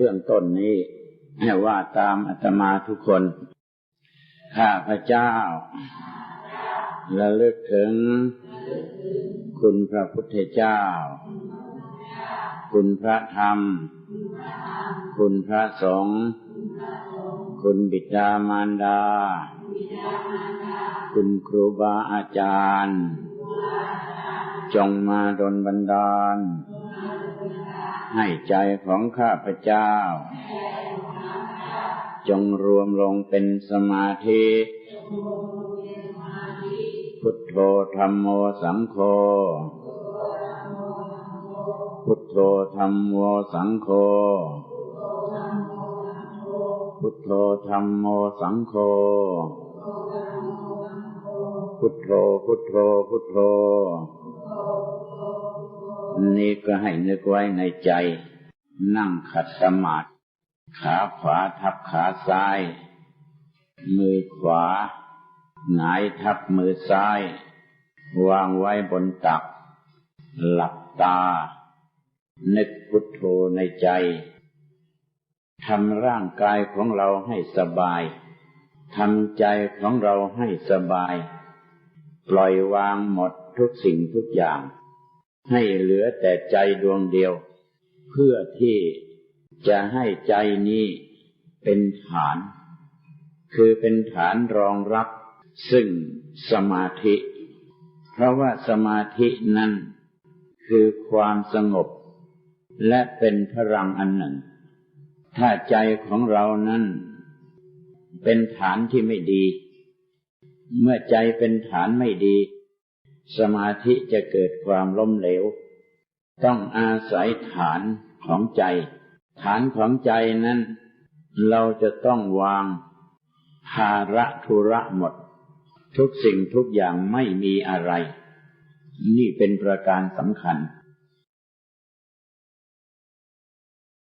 เรื่องต้นนี้ให้ว่าตามอาตมาทุกคน ข้าพระเจ้าระลึกถึง คุณพระพุทธเจ้า คุณพระธรรม คุณพระสงฆ์คุณบิดามารดา คุณครูบาอาจารย์ จงมาดลบันดาล ให้ใจของข้าพเจ้า จงรวมลงเป็นสมาธิ พุทโธธรรมโมสังโฆ พุทโธธรรมโมสังโฆ พุทโธธรรมโมสังโฆ พุทโธพุทโธพุทโธ นี่ก็ให้นึกไว้ในใจ นั่งขัดสมาธิขาขวาทับขาซ้าย มือขวา หงายทับมือซ้าย วางไว้บนตัก หลับตา นึกพุทโธในใจทำร่างกายของเราให้สบาย ทำใจของเราให้สบาย ปล่อยวางหมดทุกสิ่งทุกอย่าง ให้เหลือแต่ใจดวงเดียว เพื่อที่จะให้ใจนี้เป็นฐาน คือเป็นฐานรองรับซึ่งสมาธิ เพราะว่าสมาธินั้นคือความสงบ และเป็นพลังอันหนึ่ง ถ้าใจของเรานั้นเป็นฐานที่ไม่ดี เมื่อใจเป็นฐานไม่ดี สมาธิจะเกิดความล้มเหลว ต้องอาศัยฐานของใจ ฐานของใจนั้น เราจะต้องวางภาระธุระหมด ทุกสิ่งทุกอย่างไม่มีอะไร นี่เป็นประการสำคัญ